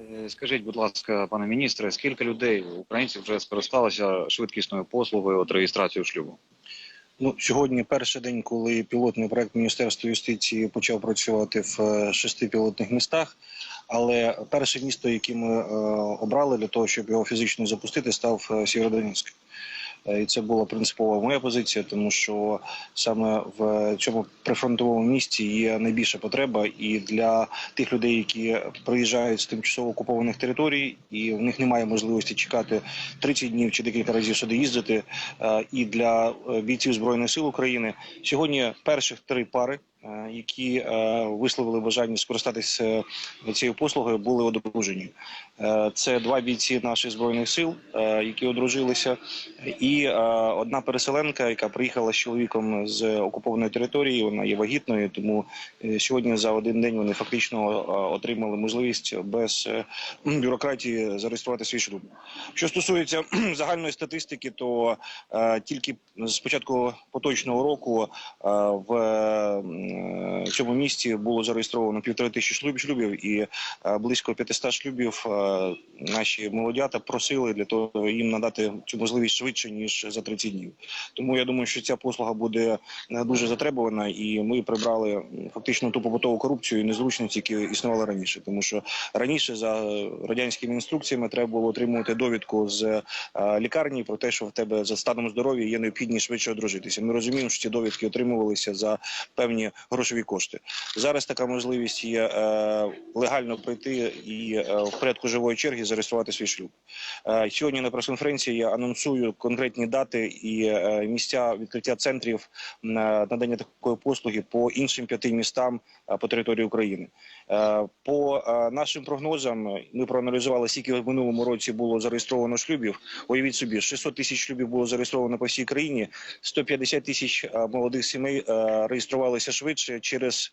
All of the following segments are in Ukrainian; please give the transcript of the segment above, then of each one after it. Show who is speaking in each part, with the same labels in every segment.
Speaker 1: Е, Скажіть, будь ласка, пане міністре, скільки людей українців вже скористалися швидкісною послугою от реєстрацію шлюбу?
Speaker 2: Ну, сьогодні перший день, коли пілотний проект Міністерства юстиції почав працювати в е, шести пілотних містах. Але перше місто, яке ми е, обрали для того, щоб його фізично запустити, став е, Сєвєродонецьк. Е, І це була принципова моя позиція, тому що саме в цьому прифронтовому місті є найбільша потреба, і для тих людей, які приїжджають з тимчасово окупованих територій, і в них немає можливості чекати 30 днів чи декілька разів сюди їздити. е, І для е, бійців збройних сил України сьогодні перших три пари. Е, Які е, висловили бажання скористатися е, цією послугою, були одружені. Це два бійці наших збройних сил, які одружилися, і одна переселенка, яка приїхала з чоловіком з окупованої території. Вона є вагітною, тому сьогодні за один день вони фактично отримали можливість без бюрократії зареєструвати свій шлюб. Що стосується загальної статистики, то тільки з початку поточного року е, цьому місті було зареєстровано півтори тисячі шлюб- шлюбів, і е, близько 500 шлюбів е, наші молодята просили для того, їм надати цю можливість швидше ніж за 30 днів. Тому я думаю, що ця послуга буде дуже затребувана, і ми прибрали фактично ту побутову корупцію і незручності, які існували раніше. Тому що раніше за радянськими інструкціями треба було отримувати довідку з е, лікарні про те, що в тебе за станом здоров'я є необхідність швидше одружитися. Ми розуміємо, що ці довідки отримувалися за певні грошові кошти. Зараз така можливість є е, легально прийти і е, в порядку живої черги зареєструвати свій шлюб. Е, сьогодні на прес-конференції я анонсую конкретні дати і місця відкриття центрів на надання такої послуги по іншим п'яти містам по території України. Е, По е, нашим прогнозам ми проаналізували, скільки в минулому році було зареєстровано шлюбів. Уявіть собі, 600 тисяч шлюбів було зареєстровано по всій країні. 150 тисяч е, молодих сімей реєструвалися швидше через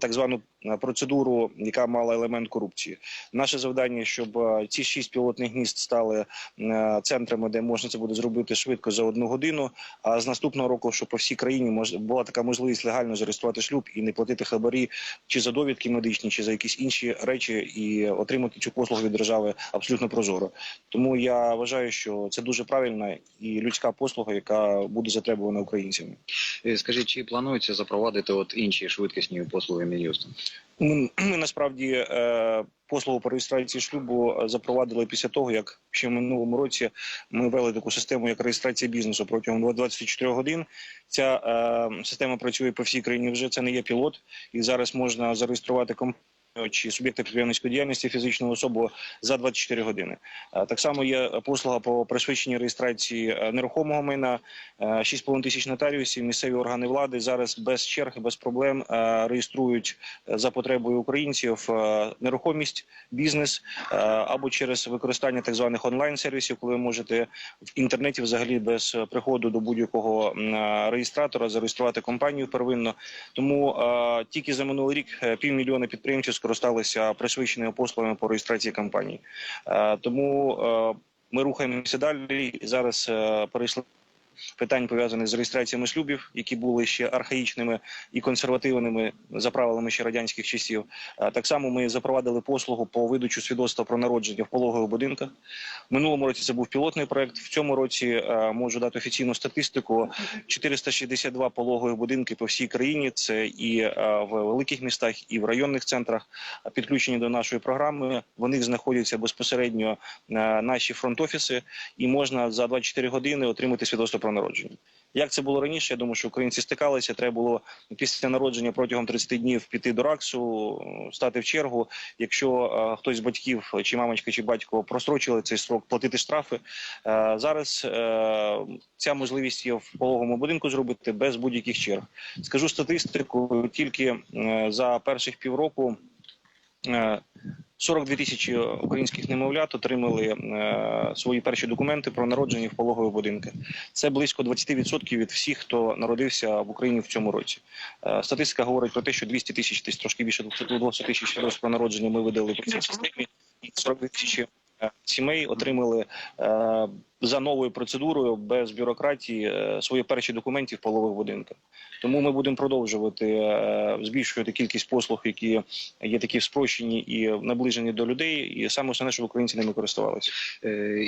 Speaker 2: так звану процедуру, яка мала елемент корупції. Наше завдання, щоб ці шість пілотних міст стали центрами, де можна це буде зробити швидко за одну годину. А з наступного року, щоб по всій країні була така можливість легально зареєструвати шлюб і не платити хабарі чи за довідки медичні, чи за якісь інші речі, і отримати цю послугу від держави абсолютно прозоро. Тому я вважаю, що це дуже правильна і людська послуга, яка буде затребувана українцями.
Speaker 1: Е, Скажіть, чи планується запровадити от інші швидкісні послуги Мін'юсту?
Speaker 2: Ми, ми насправді е, послугу по реєстрації шлюбу е, запровадили після того, як ще в минулому році ми ввели таку систему, як реєстрація бізнесу протягом 24 годин. Ця е, система працює по всій країні. Вже це не є пілот, і зараз можна зареєструвати компанію чи суб'єкта підприємницької діяльності фізичну особу за 24 години. Е, Так само є послуга по пришвидшенні реєстрації е, нерухомого майна. Е, 6,5 тисяч нотаріусів, місцеві органи влади зараз без черг, без проблем е, реєструють е, за потребою українців е, нерухомість, бізнес е, або через використання так званих онлайн-сервісів, коли ви можете в інтернеті взагалі без е, приходу до будь-якого е, реєстратора зареєструвати компанію первинно. Тому е, тільки за минулий рік е, півмільйона підприємців скористалися присвяченими послугами по реєстрації компаній. Е, тому е, ми рухаємося далі зараз е, перейшли. Питань пов'язаних з реєстраціями шлюбів, які були ще архаїчними і консервативними за правилами ще радянських часів. Так само ми запровадили послугу по видачу свідоцтва про народження в пологових будинках. Минулому році це був пілотний проект. В цьому році е, можу дати офіційну статистику: 462 пологові будинки по всій країні. Це і е, в великих містах, і в районних центрах підключені до нашої програми. В них знаходяться безпосередньо е, наші фронт-офіси, і можна за 24 години отримати свідоцтво про народження. Як це було раніше? Я думаю, що українці стикалися. Треба було після народження протягом 30 днів піти до РАКСу, стати в чергу. Якщо е, хтось з батьків, чи мамочка, чи батько просрочили цей срок, платити штрафи. Е, зараз е, ця можливість є в пологовому будинку зробити без будь-яких черг. Скажу статистику тільки е, за перших півроку. е, 42 тисячі українських немовлят отримали е, свої перші документи про народження в пологові будинки. Це близько 20% від всіх, хто народився в Україні в цьому році. Е, статистика говорить про те, що 200 тисяч, десь трошки більше 200 тисяч про народження ми видали по цій системі, і 42 тисячі сімей отримали е, за новою процедурою без бюрократії е, свої перші документи в полових будинках. Тому ми будемо продовжувати е, збільшувати кількість послуг, які є такі спрощені і наближені до людей, і саме основне, щоб українці ними користувалися.
Speaker 1: Е,